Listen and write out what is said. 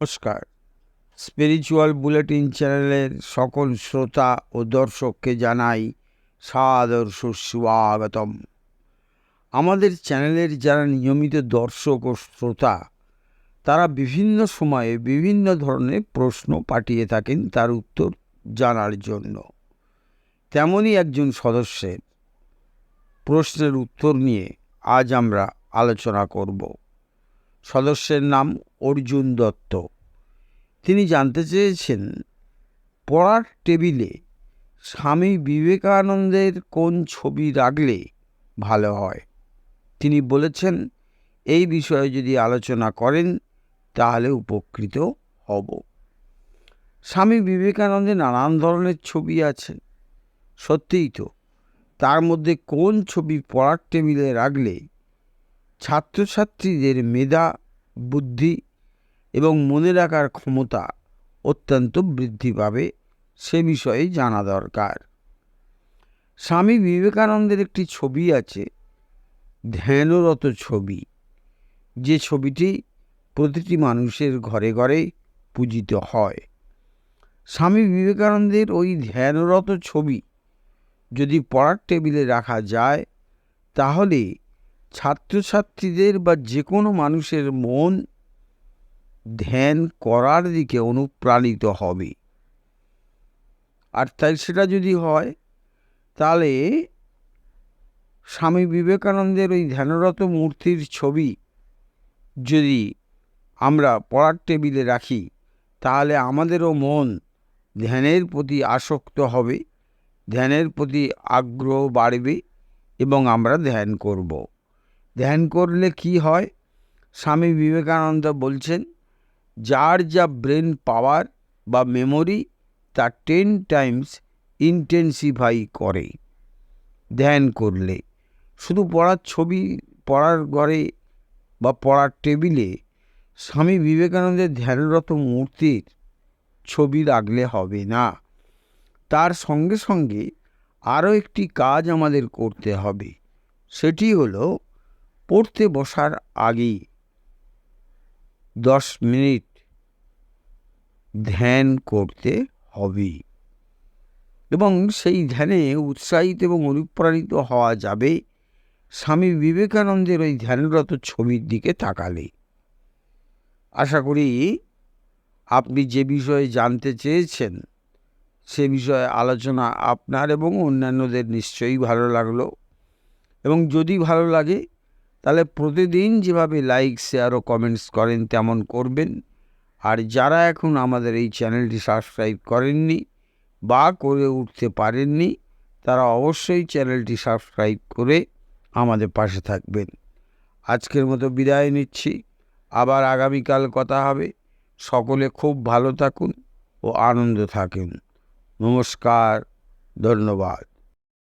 নমস্কার। Spiritual bulletin চ্যানেলের সকল শ্রোতা ও দর্শককে জানাই সাদর সুস্বাগতম। আমাদের চ্যানেলের যারা নিয়মিত দর্শক ও শ্রোতা, তারা বিভিন্ন সময়ে বিভিন্ন ধরনের প্রশ্ন পাঠিয়ে থাকেন তার উত্তর জানার জন্য। তেমনই একজন সদস্যের প্রশ্নের উত্তর নিয়ে আজ আমরা আলোচনা করব। সদস্যের নাম অর্জুন দত্ত। তিনি জানতে চেয়েছেন, পড়ার টেবিলে স্বামী বিবেকানন্দের কোন ছবি রাখলে ভালো হয়? তিনি বলেছেন, এই বিষয়ে যদি আলোচনা করেন, তাহলে উপকৃত হব। স্বামী বিবেকানন্দের নানান ধরনের ছবি আছে। সত্যিই তো, তার মধ্যে কোন ছবি পড়ার টেবিলে রাখলে ছাত্রছাত্রীদের মেধা বুদ্ধি এবং মনে রাখার ক্ষমতা অত্যন্ত বৃদ্ধি পাবে, সে বিষয়ে জানা দরকার। স্বামী বিবেকানন্দের একটি ছবি আছে, ধ্যানরত ছবি। যে ছবিটি প্রতিটি মানুষের ঘরে ঘরে পূজিত হয়। স্বামী বিবেকানন্দের ওই ধ্যানরত ছবি যদি পড়ার টেবিলে রাখা যায়, তাহলে ছাত্রছাত্রীদের বা যে কোনো মানুষের মন ধ্যান করার দিকে অনুপ্রাণিত হবে। আর তাই সেটা যদি হয়, তাহলে স্বামী বিবেকানন্দের ওই ধ্যানরত মূর্তির ছবি যদি আমরা পড়ার টেবিলে রাখি, তাহলে আমাদেরও মন ধ্যানের প্রতি আসক্ত হবে, ধ্যানের প্রতি আগ্রহ বাড়বে এবং আমরা ধ্যান করব। ধ্যান করলে কি হয়? স্বামী বিবেকানন্দ বলছেন, যার যা ব্রেন পাওয়ার বা মেমোরি, তা টেন টাইমস ইন্টেন্সিফাই করে ধ্যান করলে। শুধু পড়ার ছবি, পড়ার ঘরে বা পড়ার টেবিলে স্বামী বিবেকানন্দের ধ্যানরত মূর্তির ছবি রাখলে হবে না। তার সঙ্গে সঙ্গে আরও একটি কাজ আমাদের করতে হবে। সেটি হলো পড়তে বসার আগেই দশ মিনিট ধ্যান করতে হবে। এবং সেই ধ্যানে উৎসাহিত এবং অনুপ্রাণিত হওয়া যাবে স্বামী বিবেকানন্দের ওই ধ্যানরত ছবির দিকে তাকালে। আশা করি আপনি যে বিষয়ে জানতে চেয়েছেন, সে বিষয়ে আলোচনা আপনার এবং অন্যান্যদের নিশ্চয়ই ভালো লাগল। এবং যদি ভালো লাগে তাহলে প্রতিদিন যেভাবে লাইক শেয়ার ও কমেন্টস করেন, তেমন করবেন। আর যারা এখন আমাদের এই চ্যানেলটি সাবস্ক্রাইব করেননি বা করে উঠতে পারেননি, তারা অবশ্যই চ্যানেলটি সাবস্ক্রাইব করে আমাদের পাশে থাকবেন। আজকের মতো বিদায় নিচ্ছি। আবার আগামীকাল কথা হবে। সকলে খুব ভালো থাকুন ও আনন্দ থাকুন। নমস্কার, ধন্যবাদ।